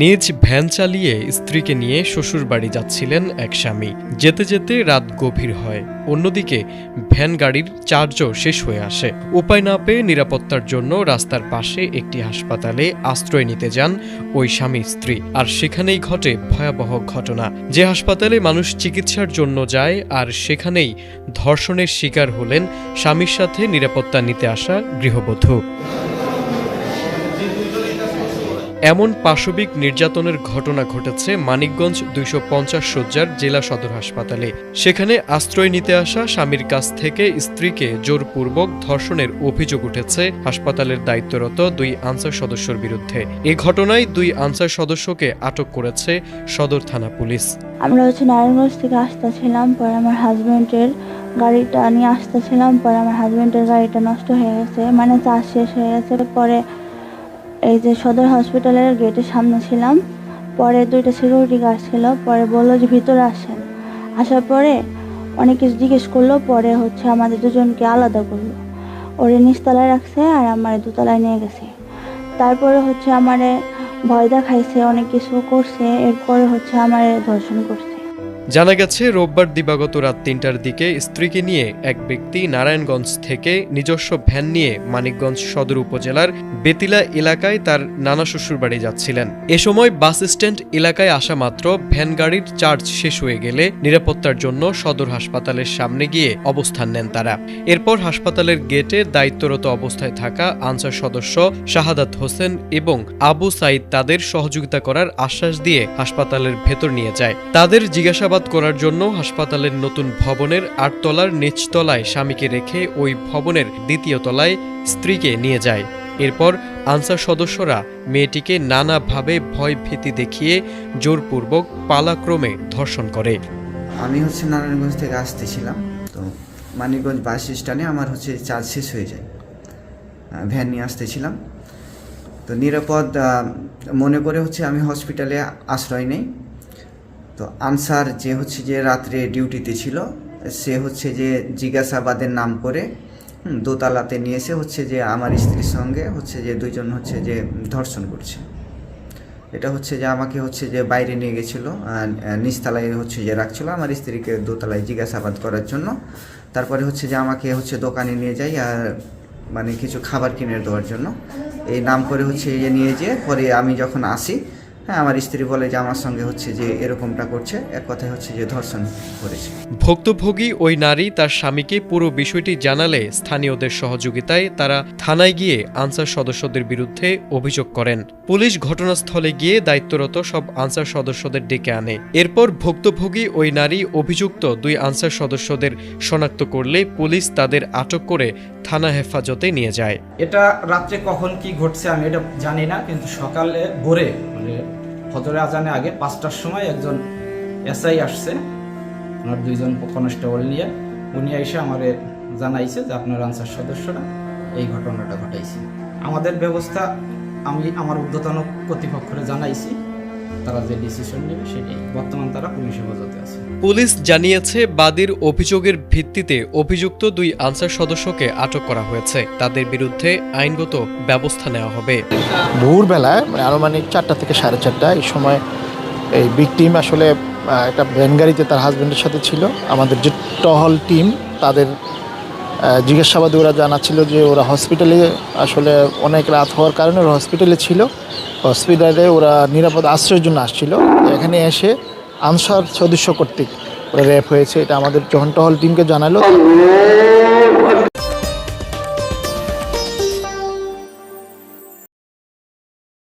নিজ ভ্যান চালিয়ে স্ত্রীকে নিয়ে শ্বশুর বাড়ি যাচ্ছিলেন এক স্বামী। যেতে যেতে রাত গভীর হয়। অন্যদিকে ভ্যান গাড়ির চার্জও শেষ হয়ে আসে। উপায় না পেয়ে নিরাপত্তার জন্য রাস্তার পাশে একটি হাসপাতালে আশ্রয় নিতে যান ওই স্বামী স্ত্রী। আর সেখানেই ঘটে ভয়াবহ ঘটনা। যে হাসপাতালে মানুষ চিকিৎসার জন্য যায়, আর সেখানেই ধর্ষণের শিকার হলেন স্বামীর সাথে নিরাপত্তা নিতে আসা গৃহবধূ। এমন পাশবিক নির্যাতনের ঘটনা ঘটেছে মানিকগঞ্জ দুইশো পঞ্চাশ শয্যার জেলা সদর হাসপাতালে। সেখানে আশ্রয় নিতে আসা স্বামীর কাছ থেকে স্ত্রীকে জোরপূর্বক ধর্ষণের অভিযোগ উঠেছে। হাসপাতালের দায়িত্বরত দুই আনসার সদস্যর বিরুদ্ধে। এ ঘটনায় দুই আনসার সদস্যকে আটক করেছে সদর থানা পুলিশ। আমরা হচ্ছে নারায়ণগঞ্জ থেকে আসতেছিলাম, পরে আমার হাজব্যান্ডের গাড়িটা নিয়ে আসতেছিলাম, পরে আমার হাজব্যান্ডের গাড়িটা নষ্ট হয়ে গেছে মানে চার্জ শেষ হয়ে গেছে। পরে এই যে সদর হসপিটালের গেটের সামনে ছিলাম। পরে দুইটা সিকিউরিটি গার্ড ছিল, পরে বলল যে ভিতরে আসেন। আসার পরে অনেক কিছু জিজ্ঞেস করল, পরে হচ্ছে আমাদের দুজনকে আলাদা করল। ওরে নিচতলায় রাখছে আর আমার দুতলায় নিয়ে গেছে। তারপরে হচ্ছে আমারে ভয় দেখাইছে, অনেক কিছু করছে, এরপরে হচ্ছে আমারে ধর্ষণ করছে। জানা গেছে, রোববার দিবাগত রাত তিনটার দিকে স্ত্রীকে নিয়ে এক ব্যক্তি নারায়ণগঞ্জ থেকে নিজস্ব ভ্যান নিয়ে মানিকগঞ্জ সদর উপজেলার বেতিলা এলাকায় তার নানা শ্বশুর বাড়ি যাচ্ছিলেন। এ সময় বাস স্ট্যান্ড এলাকায় আসা মাত্র ভ্যান গাড়ির চার্জ শেষ হয়ে গেলে নিরাপত্তার জন্য সদর হাসপাতালের সামনে গিয়ে অবস্থান নেন তারা। এরপর হাসপাতালের গেটে দায়িত্বরত অবস্থায় থাকা আনসার সদস্য শাহাদাত হোসেন এবং আবু সাইদ তাদের সহযোগিতা করার আশ্বাস দিয়ে হাসপাতালের ভেতর নিয়ে যায়। তাদের জিজ্ঞাসাবাদ করার জন্য হাসপাতালের নতুন ভবনের আটতলার নিচতলায় স্বামীকে রেখে ওই ভবনের দ্বিতীয় তলায় স্ত্রীকে নিয়ে যায়। এরপর আনসার সদস্যরা মেয়েটিকে নানাভাবে ভয় ভীতি দেখিয়ে জোরপূর্বক পালাক্রমে ধর্ষণ করে। আমি হচ্ছে নারায়ণগঞ্জ থেকে আসতেছিলাম তো মানিকগঞ্জ বাস স্ট্যান্ডে আমার হচ্ছে চার্জ শেষ হয়ে যায়। ভ্যান নিয়ে আসতেছিলাম তো নিরাপদ মনে করে হচ্ছে আমি হসপিটালে আশ্রয় নেই। তো আনসার যে হচ্ছে যে রাত্রে ডিউটিতে ছিল সে হচ্ছে যে জিজ্ঞাসাবাদের নাম করে দোতলাতে নিয়ে এসে হচ্ছে যে আমার স্ত্রীর সঙ্গে হচ্ছে যে দুইজন হচ্ছে যে ধর্ষণ করছে এটা হচ্ছে যে আমাকে হচ্ছে যে বাইরে নিয়ে গেছিল নিচতলায় হচ্ছে যে রাখছিল আমার স্ত্রীকে দোতলায় জিজ্ঞাসাবাদ করার জন্য তারপরে হচ্ছে যে আমাকে হচ্ছে দোকানে নিয়ে যাই আর মানে কিছু খাবার কিনে দেওয়ার জন্য এই নাম করে হচ্ছে যে নিয়ে যেয়ে পরে আমি যখন আসি হ্যাঁ আমার স্ত্রী বলে যে আমার সঙ্গে হচ্ছে যে এরকমটা করছে। এক কথায় হচ্ছে যে ধর্ষণ করেছে। ভুক্তভোগী ওই নারী তার স্বামীকে পুরো বিষয়টি জানালে স্থানীয়দের সহযোগিতায় তারা থানায় গিয়ে আনসার সদস্যদের বিরুদ্ধে অভিযোগ করেন। পুলিশ ঘটনাস্থলে গিয়ে দায়িত্বরত সব আনসার সদস্যদের ডেকে আনে। এরপর ভুক্তভোগী ওই নারী অভিযুক্ত দুই আনসার সদস্যদের শনাক্ত করলে পুলিশ তাদের আটক করে থানা হেফাজতে নিয়ে যায়। এটা রাত্রে কখন কি ঘটছে আমি এটা জানি না কিন্তু সকালে ভোরে মানে ফজরে আজানে আগে পাঁচটার সময় একজন এসআই আসছে। ওনার দুইজন কনস্টেবল নিয়ে। উনি এসে আমার জানাইছে যে আপনার আনসার সদস্যরা এই ঘটনাটা ঘটাইছে। আমাদের ব্যবস্থা আমি আমার ঊর্ধ্বতন কর্তৃপক্ষরে জানাইছি। তারা যে ডিসিশন নেবে সেটাই। বর্তমান তারা পুলিশ হেফাজতে আছে। পুলিশ জানিয়েছে বাদীর অভিযোগের ভিত্তিতে অভিযুক্ত দুই আনসার সদস্যকে আটক করা হয়েছে। তাদের বিরুদ্ধে আইনগত ব্যবস্থা নেওয়া হবে। ভোরবেলায় মানে আনুমানিক চারটা থেকে সাড়ে চারটা এই সময় এই বিগ টিম আসলে একটা ভ্যান গাড়িতে তার হাজব্যান্ডের সাথে ছিল। আমাদের যে টহল টিম তাদের জিজ্ঞাসাবাদে ওরা জানাচ্ছিল যে ওরা হসপিটালে আসলে অনেক রাত হওয়ার কারণে ওরা হসপিটালে ছিল। হসপিটালে ওরা নিরাপদ আশ্রয়ের জন্য আসছিল। এখানে এসে আনসার সদস্য কর্তৃক ওরা র্যাপ হয়েছে। এটা আমাদের যখন টহল টিমকে জানালো।